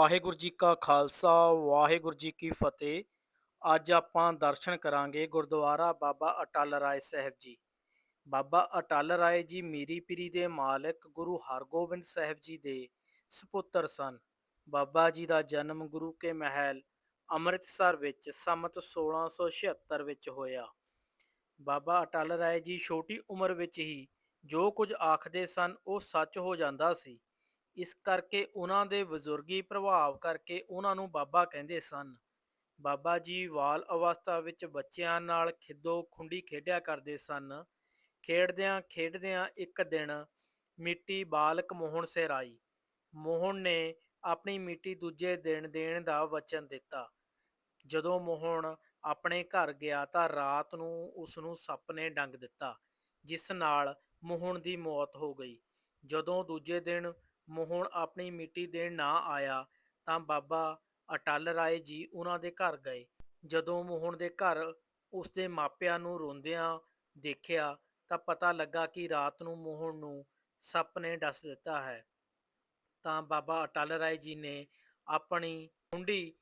ਵਾਹਿਗੁਰੂ ਜੀ ਕਾ ਖਾਲਸਾ, ਵਾਹਿਗੁਰੂ ਜੀ ਕੀ ਫਤਿਹ। ਅੱਜ ਆਪਾਂ ਦਰਸ਼ਨ ਕਰਾਂਗੇ ਗੁਰਦੁਆਰਾ ਬਾਬਾ ਅਟਲ ਰਾਏ ਸਾਹਿਬ ਜੀ। ਬਾਬਾ ਅਟਲ ਰਾਏ ਜੀ ਮੀਰੀ ਪੀਰੀ ਦੇ ਮਾਲਕ ਗੁਰੂ ਹਰਗੋਬਿੰਦ ਸਾਹਿਬ ਜੀ ਦੇ ਸੁਪੁੱਤਰ ਸਨ। ਬਾਬਾ ਜੀ ਦਾ ਜਨਮ ਗੁਰੂ ਕੇ ਮਹਿਲ ਅੰਮ੍ਰਿਤਸਰ ਵਿੱਚ ਸੰਮਤ 1676 ਵਿੱਚ ਹੋਇਆ। ਬਾਬਾ ਅਟਲ ਰਾਏ ਜੀ ਛੋਟੀ ਉਮਰ ਵਿੱਚ ਹੀ ਜੋ ਕੁਝ ਆਖਦੇ ਸਨ ਉਹ ਸੱਚ ਹੋ ਜਾਂਦਾ ਸੀ। ਇਸ ਕਰਕੇ ਉਹਨਾਂ ਦੇ ਬਜ਼ੁਰਗੀ ਪ੍ਰਭਾਵ ਕਰਕੇ ਉਹਨਾਂ ਨੂੰ ਬਾਬਾ ਕਹਿੰਦੇ ਸਨ। ਬਾਬਾ ਜੀ ਬਾਲ ਅਵਸਥਾ ਵਿੱਚ ਬੱਚਿਆਂ ਨਾਲ ਖਿੱਦੋ ਖੁੰਡੀ ਖੇਡਿਆ ਕਰਦੇ ਸਨ। ਖੇਡਦਿਆਂ ਖੇਡਦਿਆਂ ਇੱਕ ਦਿਨ ਮਿੱਟੀ ਬਾਲਕ ਮੋਹਨ ਸਿਰ ਆਈ ਮੋਹਨ ਨੇ ਆਪਣੀ ਮਿੱਟੀ ਦੂਜੇ ਦਿਨ ਦੇਣ ਦਾ ਵਚਨ ਦਿੱਤਾ। ਜਦੋਂ ਮੋਹਨ ਆਪਣੇ ਘਰ ਗਿਆ ਤਾਂ ਰਾਤ ਨੂੰ ਉਸ ਨੂੰ ਸੱਪ ਨੇ ਡੰਗ ਦਿੱਤਾ, ਜਿਸ ਨਾਲ ਮੋਹਨ ਦੀ ਮੌਤ ਹੋ ਗਈ। ਜਦੋਂ ਦੂਜੇ ਦਿਨ ਮੋਹਨ ਆਪਣੀ ਮਿੱਟੀ ਦੇਣ ਨਾ ਆਇਆ ਤਾਂ ਬਾਬਾ ਅਟਲ ਰਾਏ ਜੀ ਉਹਨਾਂ ਦੇ ਘਰ ਗਏ। ਜਦੋਂ ਮੋਹਨ ਦੇ ਘਰ ਉਸਦੇ ਮਾਪਿਆਂ ਨੂੰ ਰੋਂਦਿਆਂ ਦੇਖਿਆ ਤਾਂ ਪਤਾ ਲੱਗਾ ਕਿ ਰਾਤ ਨੂੰ ਮੋਹਨ ਨੂੰ ਸੱਪ ਨੇ ਡਸ ਦਿੱਤਾ ਹੈ। ਤਾਂ ਬਾਬਾ ਅਟਲ ਰਾਏ ਜੀ ਨੇ ਆਪਣੀ ਕੁੰਡੀ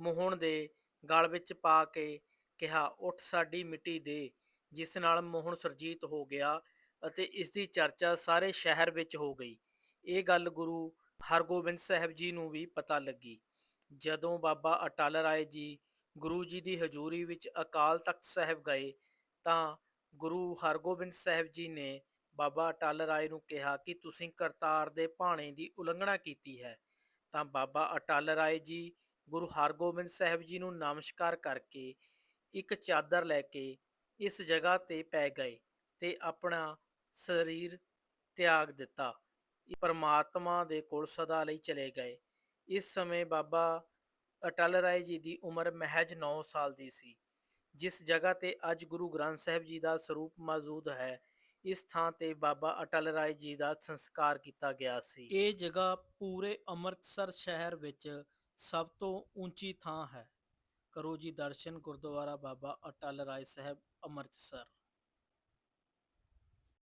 ਮੋਹਣ ਦੇ ਗਲ ਵਿੱਚ ਪਾ ਕੇ ਕਿਹਾ, ਉੱਠ ਸਾਡੀ ਮਿੱਟੀ ਦੇ। ਜਿਸ ਨਾਲ ਮੋਹਨ ਸਰਜੀਤ ਹੋ ਗਿਆ ਅਤੇ ਇਸ ਦੀ ਚਰਚਾ ਸਾਰੇ ਸ਼ਹਿਰ ਵਿੱਚ ਹੋ ਗਈ। ਇਹ ਗੱਲ ਗੁਰੂ ਹਰਗੋਬਿੰਦ ਸਾਹਿਬ ਜੀ ਨੂੰ ਵੀ ਪਤਾ ਲੱਗੀ। ਜਦੋਂ ਬਾਬਾ ਅਟਲ ਰਾਏ ਜੀ ਗੁਰੂ ਜੀ ਦੀ ਹਜ਼ੂਰੀ ਵਿੱਚ ਅਕਾਲ ਤਖਤ ਸਾਹਿਬ ਗਏ, ਤਾਂ ਗੁਰੂ ਹਰਗੋਬਿੰਦ ਸਾਹਿਬ ਜੀ ਨੇ ਬਾਬਾ ਅਟਲ ਰਾਏ ਨੂੰ ਕਿਹਾ ਕਿ ਤੁਸੀਂ ਕਰਤਾਰ ਦੇ ਭਾਣੇ ਦੀ ਉਲੰਘਣਾ ਕੀਤੀ ਹੈ। ਤਾਂ ਬਾਬਾ ਅਟਲ ਰਾਏ ਜੀ ਗੁਰੂ ਹਰਗੋਬਿੰਦ ਸਾਹਿਬ ਜੀ ਨੂੰ ਨਮਸਕਾਰ ਕਰਕੇ ਇੱਕ ਚਾਦਰ ਲੈ ਕੇ ਇਸ ਜਗ੍ਹਾ ਤੇ ਪੈ ਗਏ ਤੇ ਆਪਣਾ ਸਰੀਰ ਤਿਆਗ ਦਿੱਤਾ। ਪਰਮਾਤਮਾ ਦੇ ਕੋਲ ਸਦਾ ਲਈ ਚਲੇ ਗਏ। ਇਸ ਸਮੇਂ ਬਾਬਾ ਅਟਲ ਰਾਏ ਜੀ ਦੀ ਉਮਰ ਮਹਿਜ 9 ਸਾਲ ਦੀ ਸੀ। ਜਿਸ ਜਗ੍ਹਾ ਤੇ ਅੱਜ ਗੁਰੂ ਗ੍ਰੰਥ ਸਾਹਿਬ ਜੀ ਦਾ ਸਰੂਪ ਮੌਜੂਦ ਹੈ, ਇਸ ਥਾਂ ਤੇ ਬਾਬਾ ਅਟਲ ਰਾਏ ਜੀ ਦਾ ਸੰਸਕਾਰ ਕੀਤਾ ਗਿਆ ਸੀ। ਇਹ ਜਗ੍ਹਾ ਪੂਰੇ ਅੰਮ੍ਰਿਤਸਰ ਸ਼ਹਿਰ ਵਿੱਚ ਸਭ ਤੋਂ ਉੱਚੀ ਥਾਂ ਹੈ। ਕਰੋ ਜੀ ਦਰਸ਼ਨ ਗੁਰਦੁਆਰਾ ਬਾਬਾ ਅਟਲ ਰਾਏ ਸਾਹਿਬ ਅੰਮ੍ਰਿਤਸਰ।